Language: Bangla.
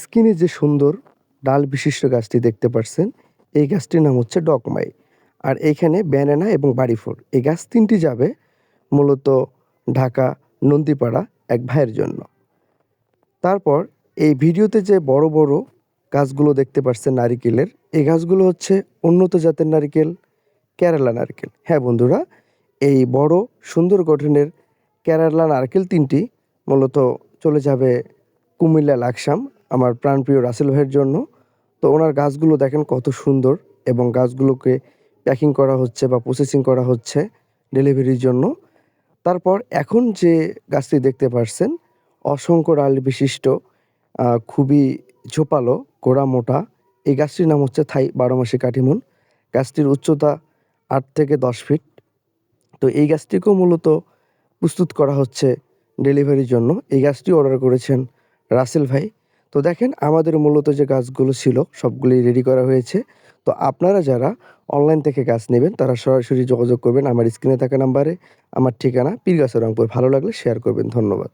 স্ক্রিনে যে সুন্দর ডাল বিশিষ্ট গাছটি দেখতে পাচ্ছেন এই গাছটির নাম হচ্ছে ডকমাই। আর এইখানে ব্যানানা এবং বাড়িফোর এই গাছ তিনটি যাবে মূলত ঢাকা নন্দীপাড়া এক ভাইয়ের জন্য। তারপর এই ভিডিওতে যে বড় বড় গাছগুলো দেখতে পাচ্ছেন নারিকেলের, এই গাছগুলো হচ্ছে উন্নত জাতের নারিকেল, কেরালা নারকেল। হ্যাঁ বন্ধুরা, এই বড় সুন্দর গঠনের কেরালা নারকেল তিনটি মূলত চলে যাবে কুমিল্লা লাকসাম আমার প্রাণপ্রিয় রাসেল ভাইয়ের জন্য। তো ওনার গাছগুলো দেখেন কত সুন্দর এবং গাছগুলোকে প্যাকিং করা হচ্ছে বা প্রসেসিং করা হচ্ছে ডেলিভারির জন্য। তারপর এখন যে গাছটি দেখতে পারছেন, অসংখ্য ডাল বিশিষ্ট খুবই ঝোপালো, গোড়া মোটা। এই গাছটির নাম হচ্ছে থাই বারো বারোমাসি কাঠিমন। গাছটির উচ্চতা আট থেকে দশ ফিট। তো এই গাছটিকেও মূলত প্রস্তুত করা হচ্ছে ডেলিভারির জন্য। এই গাছটি অর্ডার করেছেন রাসেল ভাই। তো দেখেন আমাদের মূলত যে গাছগুলো ছিল সবগুলি রেডি করা হয়েছে। তো আপনারা যারা অনলাইন থেকে গাছ নেবেন, তারা সরাসরি যোগাযোগ করবেন। আমার স্ক্রিনে থাকা নাম্বারে আমার ঠিকানা, পীরগাছা রংপুর। ভালো লাগলে শেয়ার করবেন। ধন্যবাদ।